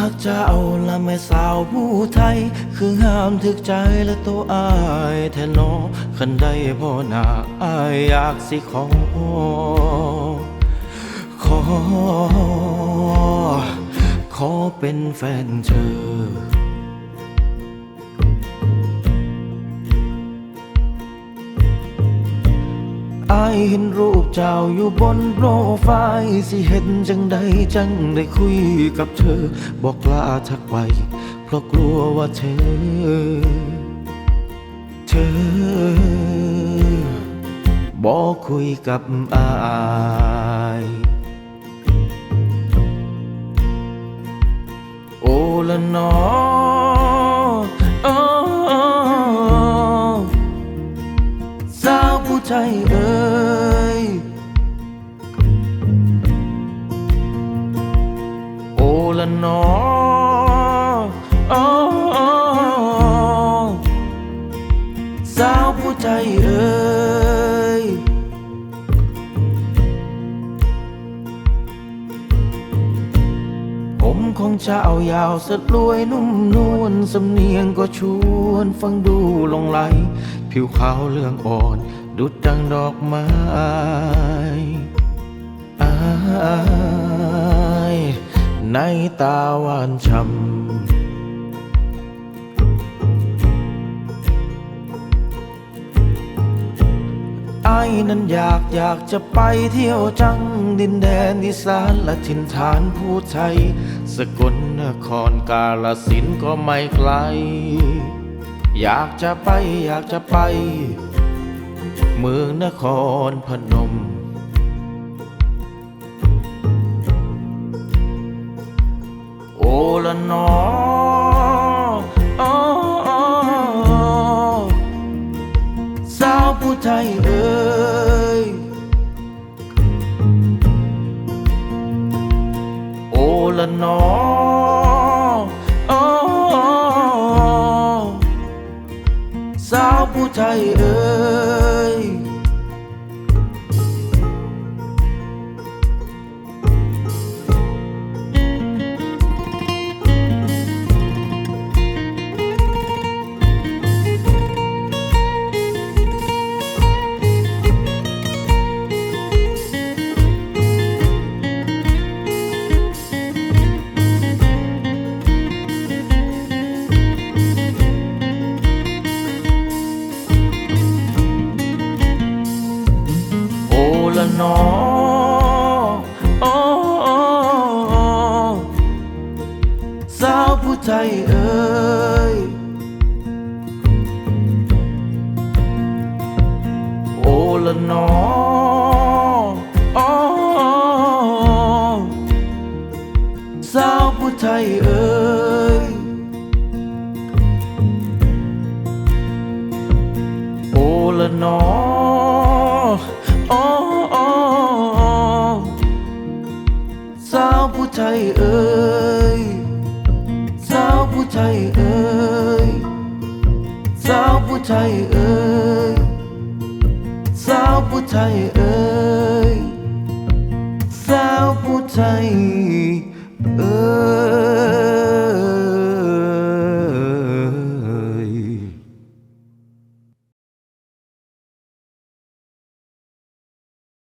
ฮักเจ้าแม่สาวผู้ไทย คือห้ามถึกใจและตัวอายแท้หนอคันได้พ่อหนาอายอยากสิขอ ขอ ขอเป็นแฟนเธอ อายเห็นรูปเจ้าอยู่บนโปรไฟล์สิเห็นจังใดจังได้คุยกับเธอ บอกกล้าทักไป เพราะกลัวว่าเธอ เธอบอกคุยกับอายโอละนอ ละนอโอ้สาวผู้ไทยเอ่ยผมของเจ้ายาวสดรวยนุ่มนวลสำเนียงก็ชวนฟังดูหลงไหล ผิวขาวเรื่องอ่อน ดุดดังดอกไม้อา ในตาหวานช่ำไอ้นั้นอยากอยากจะไปเที่ยวจัง ดินแดนอีสานและถิ่นฐานผู้ไทย สกลนครกาลสินก็ไม่ไกล อยากจะไปอยากจะไป เมืองนครพนม โอละนอโอ้สาวผู้ไทยเอ่ นอโอ้สาวผู้ไทยเอ่ยโอละนอโอ้สาวผู้ไทยเอ่ยโอละนอโไทยเอ่ยสาวผู้ไทยเอ่ยสาวผู้ไทยเอ่ยสาวผู้ไทยเอ่ยสาวผู้ไทย